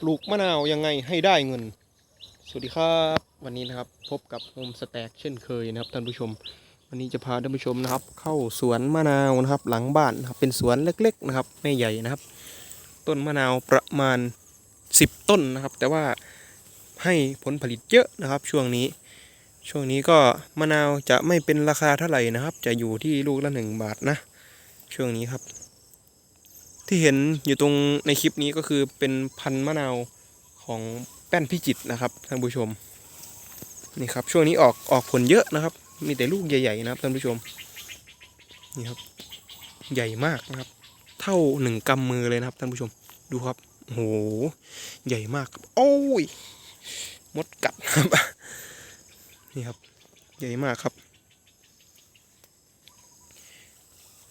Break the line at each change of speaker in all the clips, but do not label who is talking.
ปลูกมะนาวยังไงให้ได้เงิน สวัสดีครับวันนี้นะครับพบกับโฮมสแต็กเช่นเคยนะครับท่านผู้ชม วันนี้จะพาท่านผู้ชมนะครับ เข้าสวนมะนาวนะครับ หลังบ้านนะครับเป็นสวนเล็ก ๆนะครับ ไม่ใหญ่นะครับ ต้นมะนาวประมาณ 10 ต้นนะครับ แต่ว่าให้ผลผลิตเยอะนะครับ ช่วงนี้ ช่วงนี้ก็มะนาวจะไม่เป็นราคาเท่าไหร่นะครับ จะอยู่ที่ลูกละหนึ่งบาทนะ ช่วงนี้ครับ ที่เห็นอยู่ตรงในคลิปนี้ก็คือเป็นพันธุ์มะนาวของแป้นพิจิตนะครับท่านผู้ชมนี่ครับช่วงนี้ออกออกผลเยอะนะครับ มีแต่ลูกใหญ่ๆนะครับท่านผู้ชมนี่ครับใหญ่มากนะครับ เท่าหนึ่งกำมือเลยนะครับท่านผู้ชมดูครับโอ้โหใหญ่มากโอ้ยมดกัดครับนี่ครับ ใหญ่มากครับ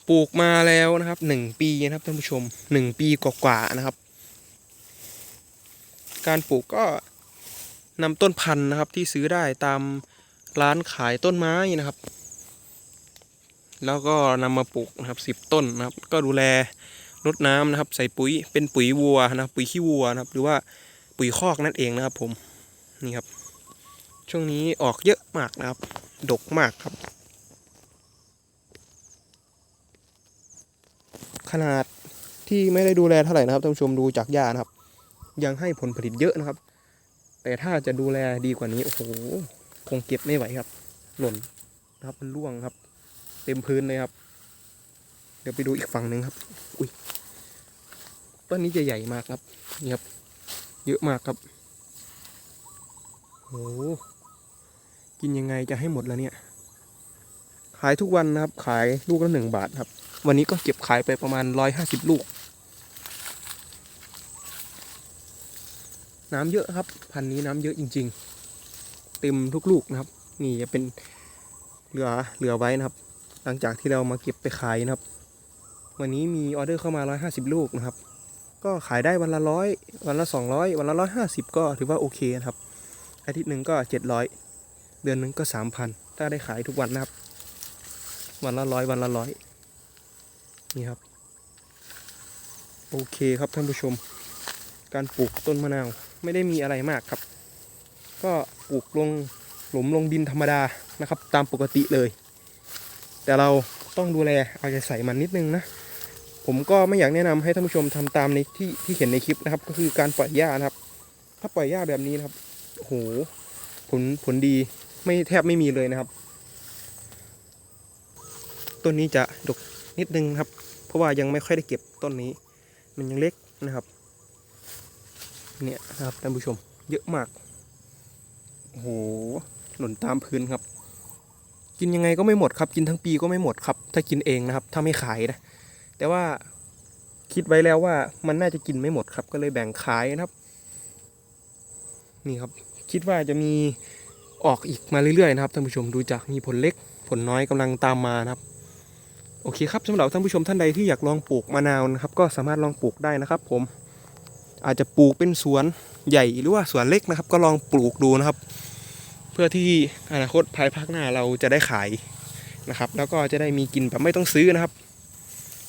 ปลูกมาแล้วนะครับหนึ่งปีนะครับท่านผู้ชมหนึ่งปีกว่าๆนะครับ การปลูกก็นำต้นพันธุ์นะครับที่ซื้อได้ตามร้านขายต้นไม้นะครับ แล้วก็นำมาปลูกนะครับสิบต้นนะครับ ก็ดูแลรดน้ำนะครับ ใส่ปุ๋ยเป็นปุ๋ยวัวนะครับ ปุ๋ยขี้วัวนะครับ หรือว่าปุ๋ยคอกนั่นเองนะครับผมนี่ครับ ช่วงนี้ออกเยอะมากนะครับ ดกมากครับ ขนาดที่ไม่ได้ดูแลเท่าไหร่นะครับท่านผู้ชมดูจากหญ้านะครับ ยังให้ผลผลิตเยอะนะครับ แต่ถ้าจะดูแลดีกว่านี้โอ้โหคงเก็บไม่ไหวครับ หล่นนะครับมันร่วงครับ เต็มพื้นเลยครับ เดี๋ยวไปดูอีกฝั่งหนึ่งครับ อุ้ยต้นนี้จะใหญ่มากครับนี่ครับ เยอะมากครับโอ้โหกินยังไงจะให้หมดแล้วเนี่ย ขายทุกวันนะครับ ขายลูกละหนึ่งบาทครับ วันนี้ก็เก็บขายไปประมาณร้อยห้าสิบลูก น้ำเยอะครับ พันนี้น้ำเยอะจริง ๆ เต็มทุกลูกนะครับ นี่จะเป็นเหลือเหลือไว้นะครับ หลังจากที่เรามาเก็บไปขายนะครับ วันนี้มีออเดอร์เข้ามาร้อยห้าสิบลูกนะครับ ก็ขายได้วันละร้อยวันละสองร้อยวันละร้อยห้าสิบก็ถือว่าโอเคนะครับ อาทิตย์หนึ่งก็เจ็ดร้อยเดือนหนึ่งก็สามพันถ้าได้ขายทุกวันนะครับ วันละร้อยวันละร้อย นี่ครับ โอเคครับท่านผู้ชม การปลูกต้นมะนาวไม่ได้มีอะไรมากครับ ก็ปลูกลงหลุมลงดินธรรมดานะครับ ตามปกติเลย แต่เราต้องดูแลเอาใจใส่มันนิดนึงนะ ผมก็ไม่อยากแนะนำให้ท่านผู้ชมทำตามในที่ที่เห็นในคลิปนะครับ ก็คือการปล่อยหญ้านะครับ ถ้าปล่อยหญ้าแบบนี้นะครับโหผลผลดีไม่แทบไม่มีเลยนะครับ ต้นนี้จะดก นิดนึงครับ เพราะว่ายังไม่ค่อยได้เก็บต้นนี้ มันยังเล็กนะครับ เนี่ยนะครับท่านผู้ชมเยอะมากโอ้โหหล่นตามพื้นครับ กินยังไงก็ไม่หมดครับ กินทั้งปีก็ไม่หมดครับ ถ้ากินเองนะครับ ถ้าไม่ขายนะ แต่ว่าคิดไว้แล้วว่ามันน่าจะกินไม่หมดครับ ก็เลยแบ่งขายนะครับ นี่ครับ คิดว่าจะมีออกอีกมาเรื่อยๆนะครับท่านผู้ชมดูจากมีผลเล็กผลน้อยกำลังตามมานะครับ โอเคครับสำหรับท่านผู้ชมท่านใดที่อยากลองปลูกมะนาวนะครับก็สามารถลองปลูกได้นะครับ ผมอาจจะปลูกเป็นสวนใหญ่หรือว่าสวนเล็กนะครับ ก็ลองปลูกดูนะครับ เพื่อที่อนาคตภายภาคหน้าเราจะได้ขายนะครับ แล้วก็จะได้มีกินแบบไม่ต้องซื้อนะครับ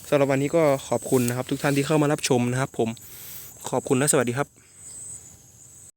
สำหรับวันนี้ก็ขอบคุณนะครับ ทุกท่านที่เข้ามารับชมนะครับ ผมขอบคุณและสวัสดีครับ